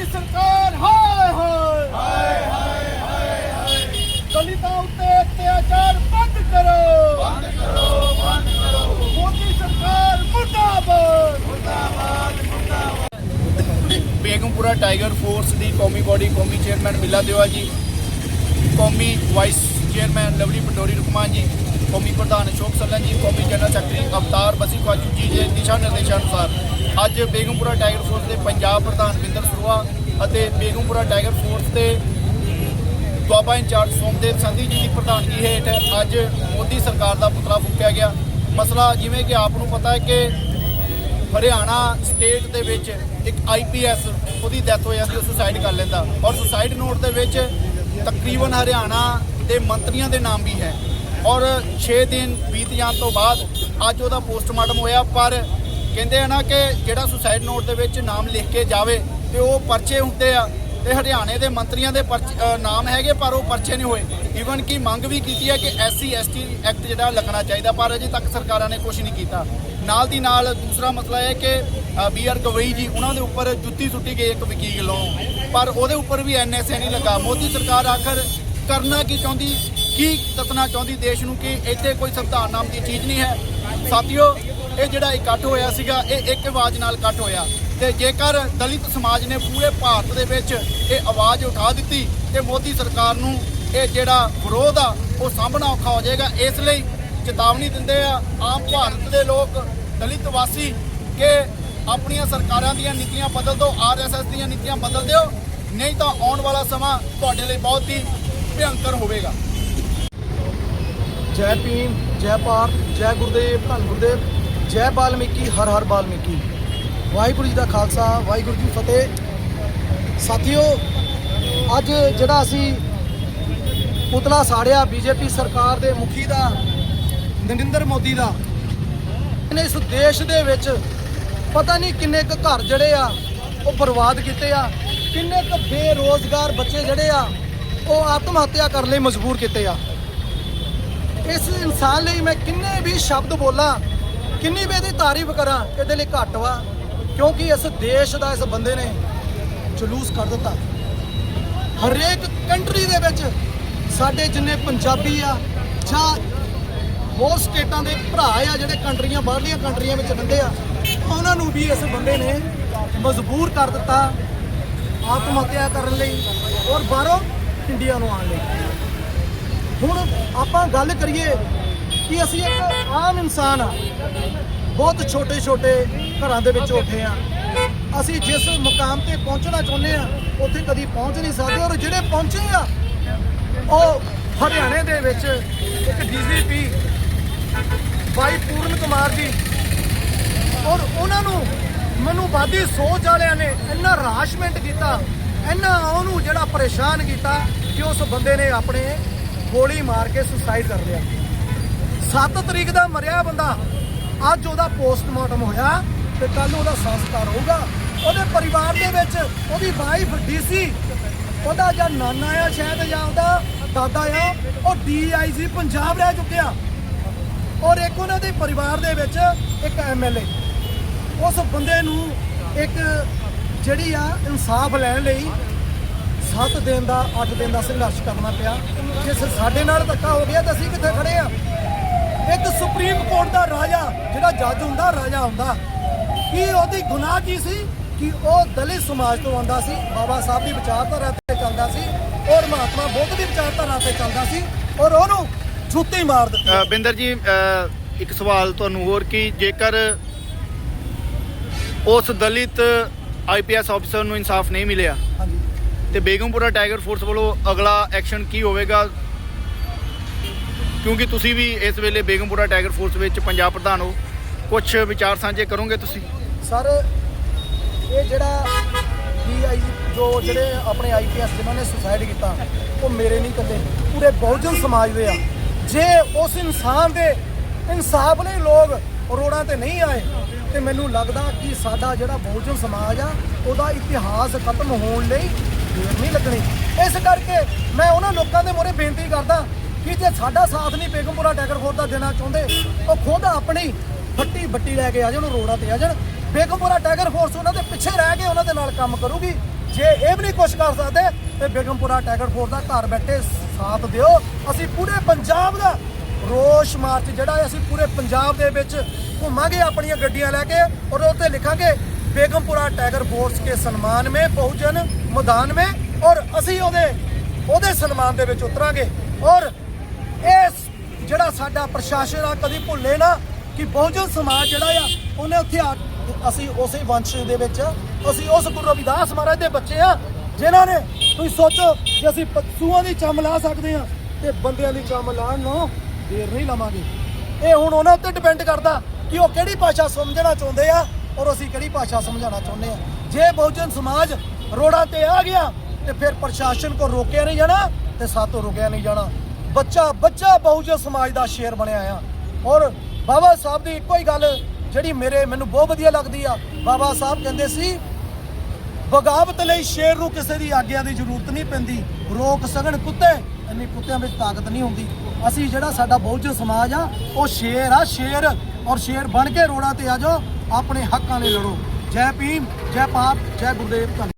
ਮੋਦੀ ਸਰਕਾਰ ਹਾਏ ਹਾਏ। ਹਾਏ ਹਾਏ ਹਾਏ ਦਲਿਤਾਂ ਉੱਤੇ ਅਤਿਆਚਾਰ ਬੰਦ ਕਰੋ। ਬੰਦ ਕਰੋ ਬੰਦ ਕਰੋ। ਮੋਦੀ ਸਰਕਾਰ ਮੁਰਦਾਬਾਦ। ਬੇਗਮਪੁਰਾ ਟਾਈਗਰ ਫੋਰਸ ਦੀ ਕੌਮੀ ਬੋਡੀ ਕੌਮੀ ਚੇਅਰਮੈਨ ਮਿਲਾ ਦਿਵਾ ਜੀ। ਕੌਮੀ ਵਾਈਸ ਚੇਅਰਮੈਨ ਲਵਲੀ ਪਟੋਰੀ ਰੁਕਮਾਨ ਜੀ ਕੌਮੀ ਪ੍ਰਧਾਨ ਅਸ਼ੋਕ ਸੱਲਨ ਜੀ ਕੌਮੀ ਜਨਰਲ ਸੈਕਟਰੀ ਅਵਤਾਰ ਬਸੀ ਖਾਜੂ ਜੀ ਦੇ ਦਿਸ਼ਾ ਨਿਰਦੇਸ਼ਾਂ ਅਨੁਸਾਰ। ਅੱਜ ਬੇਗਮਪੁਰਾ ਟਾਈਗਰ ਫੋਰਸ ਦੇ ਪੰਜਾਬ ਪ੍ਰਧਾਨ ਵਿੰਦਰ ਸਰੂਆ ਅਤੇ ਬੇਗਮਪੁਰਾ ਟਾਈਗਰ ਫੋਰਸ ਦੇ ਦੁਆਬਾ ਇੰਚਾਰਜ ਸੋਮਦੇਵ ਸੰਧੀ ਜੀ ਦੀ ਪ੍ਰਧਾਨਗੀ ਹੇਠ ਅੱਜ ਮੋਦੀ ਸਰਕਾਰ ਦਾ ਪੁਤਲਾ ਫੂਕਿਆ ਗਿਆ। ਮਸਲਾ ਜਿਵੇਂ ਕਿ ਆਪ ਨੂੰ ਪਤਾ ਹੈ ਕਿ ਹਰਿਆਣਾ ਸਟੇਟ ਦੇ ਵਿੱਚ ਇੱਕ ਆਈਪੀਐਸ ਉਹਦੀ ਡੈਥ ਹੋ ਜਾਂਦੀ, ਉਹ ਸੁਸਾਈਡ ਕਰ ਲੈਂਦਾ। ਔਰ ਸੁਸਾਈਡ ਨੋਟ ਦੇ ਵਿੱਚ ਤਕਰੀਬਨ ਹਰਿਆਣਾ ਦੇ ਮੰਤਰੀਆਂ ਦੇ ਨਾਮ ਵੀ ਹੈ। ਔਰ 6 ਦਿਨ ਬੀਤ ਜਾਣ ਤੋਂ ਬਾਅਦ ਅੱਜ ਉਹਦਾ ਪੋਸਟਮਾਰਟਮ ਹੋਇਆ, ਪਰ ਕਹਿੰਦੇ ਆ ਨਾ ਕਿ ਜਿਹੜਾ ਸੁਸਾਈਡ ਨੋਟ ਦੇ ਵਿੱਚ ਨਾਮ ਲਿਖ ਕੇ ਜਾਵੇ ਤੇ ਉਹ ਪਰਚੇ ਹੁੰਦੇ ਆ। ਤੇ ਹਰਿਆਣੇ ਦੇ ਮੰਤਰੀਆਂ ਦੇ ਪਰਚ- ਨਾਮ ਹੈਗੇ ਪਰ ਉਹ ਪਰਚੇ ਨਹੀਂ ਹੋਏ। ਈਵਨ ਕਿ ਮੰਗ ਵੀ ਕੀਤੀ ਹੈ ਕਿ ਐਸਸੀ, ਐਸਟੀ ਐਕਟ ਜਿਹੜਾ ਲੱਗਣਾ ਚਾਹੀਦਾ, ਪਰ ਅਜੇ ਤੱਕ ਸਰਕਾਰਾਂ ਨੇ ਕੁਝ ਨਹੀਂ ਕੀਤਾ। ਨਾਲ ਦੀ ਨਾਲ ਦੂਸਰਾ ਮਸਲਾ ਇਹ ਕਿ ਬੀ ਆਰ ਗਵਈ ਜੀ, ਉਹਨਾਂ ਦੇ ਉੱਪਰ ਜੁੱਤੀ ਸੁੱਟੀ ਗਈ ਇੱਕ ਵਕੀਲ ਵੱਲੋਂ ਪਰ ਉਹਦੇ ਉੱਪਰ ਵੀ ਐਨਐਸਏ ਨਹੀਂ ਲੱਗਾ। ਮੋਦੀ ਸਰਕਾਰ ਆਖਰ ਕਰਨਾ ਕੀ ਚਾਹੁੰਦੀ, ਕੀ ਦੱਸਣਾ ਚਾਹੁੰਦੀ ਦੇਸ਼ ਨੂੰ ਕਿ ਇੱਥੇ ਕੋਈ ਸੰਵਿਧਾਨ ਨਾਮ ਦੀ ਚੀਜ਼ ਨਹੀਂ ਹੈ। ਸਾਥੀਓ ਇਹ ਜਿਹੜਾ ਇਕੱਠ ਹੋਇਆ ਸੀਗਾ, ਇਹ ਇੱਕ ਆਵਾਜ਼ ਨਾਲ ਇਕੱਠ ਹੋਇਆ। ਤੇ ਜੇਕਰ ਦਲਿਤ ਸਮਾਜ ਨੇ ਪੂਰੇ ਭਾਰਤ ਦੇ ਵਿੱਚ ਇਹ ਆਵਾਜ਼ ਉਠਾ ਦਿੱਤੀ, ਤੇ ਮੋਦੀ ਸਰਕਾਰ ਨੂੰ ਇਹ ਜਿਹੜਾ ਵਿਰੋਧ ਆ, ਉਹ ਸਾਹਮਣਾ ਔਖਾ ਹੋ ਜਾਏਗਾ। ਇਸ ਲਈ ਚੇਤਾਵਨੀ ਦਿੰਦੇ ਆ ਆਮ ਭਾਰਤ ਦੇ ਲੋਕ, ਦਲਿਤ ਵਾਸੀ, ਕਿ ਆਪਣੀਆਂ ਸਰਕਾਰਾਂ ਦੀਆਂ ਨੀਤੀਆਂ ਬਦਲ ਦਿਓ ਆਰਐਸਐਸ ਦੀਆਂ ਨੀਤੀਆਂ ਬਦਲ ਦਿਓ। ਨਹੀਂ ਤਾਂ ਆਉਣ ਵਾਲਾ ਸਮਾਂ ਤੁਹਾਡੇ ਲਈ ਬਹੁਤ ਹੀ ਭਿਅੰਕਰ ਹੋਵੇਗਾ। ਜੈ ਭੀਮ, ਜੈ ਭਾਰਤ, ਜੈ ਗੁਰਦੇਵ, ਧੰਨ ਗੁਰਦੇਵ। ਜੈ ਬਾਲਮੀਕੀ, ਹਰ ਹਰ ਬਾਲਮੀਕੀ। ਵਾਹਿਗੁਰੂ ਜੀ ਦਾ ਖਾਲਸਾ, ਵਾਹਿਗੁਰੂ ਜੀ ਫਤਿਹ। ਸਾਥੀਓ, ਅੱਜ ਜਿਹੜਾ ਅਸੀਂ ਪੁਤਲਾ ਸਾੜਿਆ ਬੀਜੇਪੀ ਸਰਕਾਰ ਦੇ ਮੁਖੀ ਦਾ, ਨਰਿੰਦਰ ਮੋਦੀ ਦਾ, ਇਹਨੇ ਇਸ ਦੇਸ਼ ਦੇ ਵਿੱਚ ਪਤਾ ਨਹੀਂ ਕਿੰਨੇ ਕੁ ਘਰ ਜਿਹੜੇ ਆ, ਉਹ ਬਰਬਾਦ ਕੀਤੇ ਆ, ਕਿੰਨੇ ਕੁ ਬੇਰੋਜ਼ਗਾਰ ਬੱਚੇ ਜਿਹੜੇ ਆ, ਉਹ ਆਤਮ ਹੱਤਿਆ ਕਰਨ ਲਈ ਮਜਬੂਰ ਕੀਤੇ ਆ। ਇਸ ਇਨਸਾਨ ਲਈ ਮੈਂ ਕਿੰਨੇ ਵੀ ਸ਼ਬਦ ਬੋਲਾਂ ਕਿੰਨੀ ਵੀ ਇਹਦੀ ਤਾਰੀਫ ਕਰਾਂ, ਇਹਦੇ ਲਈ ਘੱਟ ਵਾ, ਕਿਉਂਕਿ ਇਸ ਦੇਸ਼ ਦਾ ਇਸ ਬੰਦੇ ਨੇ ਜਲੂਸ ਕੱਢ ਦਿੱਤਾ। ਹਰੇਕ ਕੰਟਰੀ ਦੇ ਵਿੱਚ ਸਾਡੇ ਜਿੰਨੇ ਪੰਜਾਬੀ ਆ, ਜਾਂ ਹੋਰ ਸਟੇਟਾਂ ਦੇ ਭਰਾ ਆ, ਜਿਹੜੇ ਕੰਟਰੀਆਂ, ਬਾਹਰਲੀਆਂ ਕੰਟਰੀਆਂ ਵਿੱਚ ਰਹਿੰਦੇ ਆ, ਉਹਨਾਂ ਨੂੰ ਵੀ ਇਸ ਬੰਦੇ ਨੇ ਮਜਬੂਰ ਕਰ ਦਿੱਤਾ ਆਤਮ ਹੱਤਿਆ ਕਰਨ ਲਈ ਔਰ ਬਾਹਰੋਂ ਇੰਡੀਆ ਨੂੰ ਆਉਣ ਲਈ। ਹੁਣ ਆਪਾਂ ਗੱਲ ਕਰੀਏ ਕਿ ਅਸੀਂ ਇੱਕ ਆਮ ਇਨਸਾਨ ਆ, ਬਹੁਤ ਛੋਟੇ ਛੋਟੇ ਘਰਾਂ ਦੇ ਵਿੱਚ ਉੱਠੇ ਆ। ਅਸੀਂ ਜਿਸ ਮੁਕਾਮ ਤੇ ਪਹੁੰਚਣਾ ਚਾਹੁੰਦੇ ਆ, ਉੱਥੇ ਕਦੀ ਪਹੁੰਚ ਨਹੀਂ ਸਕਦੇ ਔਰ ਜਿਹੜੇ ਪਹੁੰਚੇ ਆ, ਉਹ ਹਰਿਆਣੇ ਦੇ ਵਿੱਚ ਇੱਕ ਡੀਜੀਪੀ ਬਾਈ ਪੂਰਨ ਕੁਮਾਰ ਜੀ ਔਰ ਉਹਨਾਂ ਨੂੰ ਮਨੂਵਾਦੀ ਸੋਚ ਵਾਲਿਆਂ ਨੇ ਇੰਨਾ ਹਰਾਸ਼ਮੈਂਟ ਕੀਤਾ, ਇੰਨਾ ਉਹਨੂੰ ਜਿਹੜਾ ਪਰੇਸ਼ਾਨ ਕੀਤਾ ਕਿ ਉਸ ਬੰਦੇ ਨੇ ਆਪਣੇ ਗੋਲੀ ਮਾਰ ਕੇ ਸੁਸਾਈਡ ਕਰ ਲਿਆ। 7 ਤਰੀਕ ਦਾ ਮਰਿਆ ਬੰਦਾ। ਅੱਜ ਉਹਦਾ ਪੋਸਟਮਾਰਟਮ ਹੋਇਆ ਤੇ ਕੱਲ ਉਹਦਾ ਸੰਸਕਾਰ ਹੋਊਗਾ। ਉਹਦੇ ਪਰਿਵਾਰ ਦੇ ਵਿੱਚ ਉਹਦੀ ਵਾਈਫ ਡੀਸੀ ਉਹਦਾ ਜਾਂ ਨਾਨਾ ਆ ਸ਼ਾਇਦ ਜਾਂ ਉਹਦਾ ਦਾਦਾ ਆ, ਉਹ ਡੀਆਈਜੀ ਪੰਜਾਬ ਰਹਿ ਚੁੱਕਿਆ। ਔਰ ਇੱਕ ਉਹਨਾਂ ਦੇ ਪਰਿਵਾਰ ਦੇ ਵਿੱਚ ਇੱਕ ਐਮਐਲਏ ਉਸ ਬੰਦੇ ਨੂੰ ਇੱਕ ਜਿਹੜੀ ਆ ਇਨਸਾਫ ਲੈਣ ਲਈ 7 ਦਿਨ ਦਾ 8 ਦਿਨ ਦਾ ਸੰਘਰਸ਼ ਕਰਨਾ ਪਿਆ। ਜੇ ਸਾਡੇ ਨਾਲ ਧੱਕਾ ਹੋ ਗਿਆ ਤਾਂ ਅਸੀਂ ਕਿੱਥੇ ਖੜੇ ਆ? ਇੱਕ ਸੁਪਰੀਮ ਕੋਰਟ ਦਾ ਰਾਜਾ ਜਿਹੜਾ ਜੱਜ ਹੁੰਦਾ ਰਾਜਾ ਹੁੰਦਾ। ਕੀ ਉਹਦੀ ਗੁਨਾਹ ਕੀ ਸੀ? ਕਿ ਉਹ ਦਲਿਤ ਸਮਾਜ ਤੋਂ ਆਉਂਦਾ ਸੀ ਬਾਬਾ ਸਾਹਿਬ ਦੀ ਵਿਚਾਰਧਾਰਾ ਤੇ ਚੱਲਦਾ ਸੀ ਔਰ ਮਹਾਤਮਾ ਬੁੱਧ ਦੀ ਵਿਚਾਰਧਾਰਾ ਤੇ ਚੱਲਦਾ ਸੀ ਔਰ ਉਹਨੂੰ ਜੁੱਤੀ ਮਾਰ ਦਿੱਤੀ। ਬਿੰਦਰ ਜੀ ਇੱਕ ਸਵਾਲ ਤੁਹਾਨੂੰ ਹੋਰ ਕਿ ਜੇਕਰ ਉਸ ਦਲਿਤ ਆਈਪੀਐਸ ਅਫਸਰ ਨੂੰ ਇਨਸਾਫ ਨਹੀਂ ਮਿਲਿਆ ਹਾਂਜੀ। ਤੇ ਬੇਗਮਪੁਰਾ ਟਾਈਗਰ ਫੋਰਸ ਵੱਲੋਂ ਅਗਲਾ ਐਕਸ਼ਨ ਕੀ ਹੋਵੇਗਾ? ਕਿਉਂਕਿ ਤੁਸੀਂ ਵੀ ਇਸ ਵੇਲੇ ਬੇਗਮਪੁਰਾ ਟਾਈਗਰ ਫੋਰਸ ਵਿੱਚ ਪੰਜਾਬ ਪ੍ਰਧਾਨ ਹੋ। ਕੁਝ ਵਿਚਾਰ ਸਾਂਝੇ ਕਰੋਗੇ ਤੁਸੀਂ? ਸਰ, ਇਹ ਜਿਹੜਾ ਡੀਆਈ ਜੋ ਜਿਹੜੇ ਆਪਣੇ ਆਈਪੀਐਸ ਜਿਨ੍ਹਾਂ ਨੇ ਸੁਸਾਈਡ ਕੀਤਾ, ਉਹ ਮੇਰੇ ਨਹੀਂ ਇਕੱਲੇ ਪੂਰੇ ਬਹੁਜਨ ਸਮਾਜ ਦੇ ਆ। ਜੇ ਉਸ ਇਨਸਾਨ ਦੇ ਇਨਸਾਫ ਲਈ ਲੋਕ ਰੋੜਾਂ ਤੇ ਨਹੀਂ ਆਏ, ਤੇ ਮੈਨੂੰ ਲੱਗਦਾ ਕਿ ਸਾਡਾ ਜਿਹੜਾ ਬਹੁਜਨ ਸਮਾਜ ਆ, ਉਹਦਾ ਇਤਿਹਾਸ ਖਤਮ ਹੋਣ ਲਈ ਦੇਰ ਨਹੀਂ ਲੱਗਣੀ। ਇਸ ਕਰਕੇ ਮੈਂ ਉਹਨਾਂ ਲੋਕਾਂ ਦੇ ਮੂਹਰੇ ਬੇਨਤੀ ਕਰਦਾ ਕਿ ਜੇ ਸਾਡਾ ਸਾਥ ਨਹੀਂ ਬੇਗਮਪੁਰਾ ਟੈਗਰ ਫੋਰਸ ਦਾ ਦੇਣਾ ਚਾਹੁੰਦੇ, ਉਹ ਖੁਦ ਆਪਣੀ ਫੱਟੀ ਬੱਟੀ ਲੈ ਕੇ ਆ ਜਾਣ ਰੋੜਾਂ ਤੇ ਆ ਜਾਣ। ਬੇਗਮਪੁਰਾ ਟਾਈਗਰ ਫੋਰਸ ਉਹਨਾਂ ਦੇ ਪਿੱਛੇ ਰਹਿ ਕੇ ਉਹਨਾਂ ਦੇ ਨਾਲ ਕੰਮ ਕਰੂਗੀ। ਜੇ ਇਹ ਵੀ ਨਹੀਂ ਕੁਛ ਕਰ ਸਕਦੇ, ਤੇ ਬੇਗਮਪੁਰਾ ਟਾਈਗਰ ਫੋਰਸ ਦਾ ਘਰ ਬੈਠੇ ਸਾਥ ਦਿਓ। ਅਸੀਂ ਪੂਰੇ ਪੰਜਾਬ ਦਾ ਰੋਸ਼ ਮਾਰਚ ਜਿਹੜਾ ਹੈ, ਅਸੀਂ ਪੂਰੇ ਪੰਜਾਬ ਦੇ ਵਿੱਚ ਘੁੰਮਾਂਗੇ ਆਪਣੀਆਂ ਗੱਡੀਆਂ ਲੈ ਕੇ ਔਰ ਉੱਤੇ ਲਿਖਾਂਗੇ ਬੇਗਮਪੁਰਾ ਟਾਈਗਰ ਫੋਰਸ ਕੇ ਸਨਮਾਨ ਮੇ, ਬਹੁਜਨ ਮੈਦਾਨ ਮੇ ਔਰ ਅਸੀਂ ਉਹਦੇ ਉਹਦੇ ਸਨਮਾਨ ਦੇ ਵਿੱਚ ਉਤਰਾਂਗੇ। ਔਰ ਇਸ ਜਿਹੜਾ ਸਾਡਾ ਪ੍ਰਸ਼ਾਸਨ ਆ ਕਦੀ ਭੁੱਲੇ ਨਾ ਕਿ ਬਹੁਜਨ ਸਮਾਜ ਜਿਹੜਾ ਆ, ਉਹਨੇ ਉੱਥੇ ਆ ਅਸੀਂ ਉਸੇ ਵੰਸ਼ ਦੇ ਵਿੱਚ, ਅਸੀਂ ਉਸ ਗੁਰੂ ਰਵਿਦਾਸ ਮਹਾਰਾਜ ਦੇ ਬੱਚੇ ਆ, ਜਿਨ੍ਹਾਂ ਨੇ ਤੁਸੀਂ ਸੋਚੋ ਕਿ ਅਸੀਂ ਪਸ਼ੂਆਂ ਦੀ ਚੰਮ ਲਾ ਸਕਦੇ ਆ ਤੇ ਬੰਦਿਆਂ ਦੀ ਚੰਮ ਲਾਉਣ ਨੂੰ ਦੇਰ ਨਹੀਂ ਲਵਾਂਗੇ। ਇਹ ਹੁਣ ਉਹਨਾਂ ਉੱਤੇ ਡਿਪੈਂਡ ਕਰਦਾ ਕਿ ਉਹ ਕਿਹੜੀ ਭਾਸ਼ਾ ਸਮਝਣਾ ਚਾਹੁੰਦੇ ਆ ਔਰ ਅਸੀਂ ਕਿਹੜੀ ਭਾਸ਼ਾ ਸਮਝਾਉਣਾ ਚਾਹੁੰਦੇ ਆ। ਜੇ ਬਹੁਜਨ ਸਮਾਜ ਰੋਡਾਂ ਤੇ ਆ ਗਿਆ ਤੇ ਫਿਰ ਪ੍ਰਸ਼ਾਸਨ ਕੋ ਰੋਕਿਆ ਨਹੀਂ ਜਾਣਾ ਤੇ ਸਾਤੋਂ ਰੁਕਿਆ ਨਹੀਂ ਜਾਣਾ। ਬੱਚਾ ਬੱਚਾ ਬਹੁਜਨ ਸਮਾਜ ਦਾ ਸ਼ੇਰ ਬਣਿਆ ਆ। ਔਰ ਬਾਬਾ ਸਾਹਿਬ ਦੀ ਇੱਕੋ ਹੀ ਗੱਲ, ਜਿਹੜੀ ਮੇਰੇ, ਮੈਨੂੰ ਬਹੁਤ ਵਧੀਆ ਲੱਗਦੀ ਆ। ਬਾਬਾ ਸਾਹਿਬ ਕਹਿੰਦੇ ਸੀ ਬਗਾਵਤ ਲਈ ਸ਼ੇਰ ਨੂੰ ਕਿਸੇ ਦੀ ਆਗਿਆ ਦੀ ਜ਼ਰੂਰਤ ਨਹੀਂ ਪੈਂਦੀ। ਰੋਕ ਸਕਣ ਕੁੱਤੇ, ਇੰਨੀ ਕੁੱਤਿਆਂ ਵਿੱਚ ਤਾਕਤ ਨਹੀਂ ਹੁੰਦੀ। ਅਸੀਂ ਜਿਹੜਾ ਸਾਡਾ ਬਹੁਜਨ ਸਮਾਜ ਆ, ਉਹ ਸ਼ੇਰ ਆ, ਸ਼ੇਰ। ਔਰ ਸ਼ੇਰ ਬਣ ਕੇ ਰੋੜਾਂ ਤੇ ਆ ਜਾਓ, ਆਪਣੇ ਹੱਕਾਂ ਲਈ ਲੜੋ। ਜੈ ਭੀਮ, ਜੈ ਪਾਪ, ਜੈ ਗੁਰਦੇਵ ਧੰਨ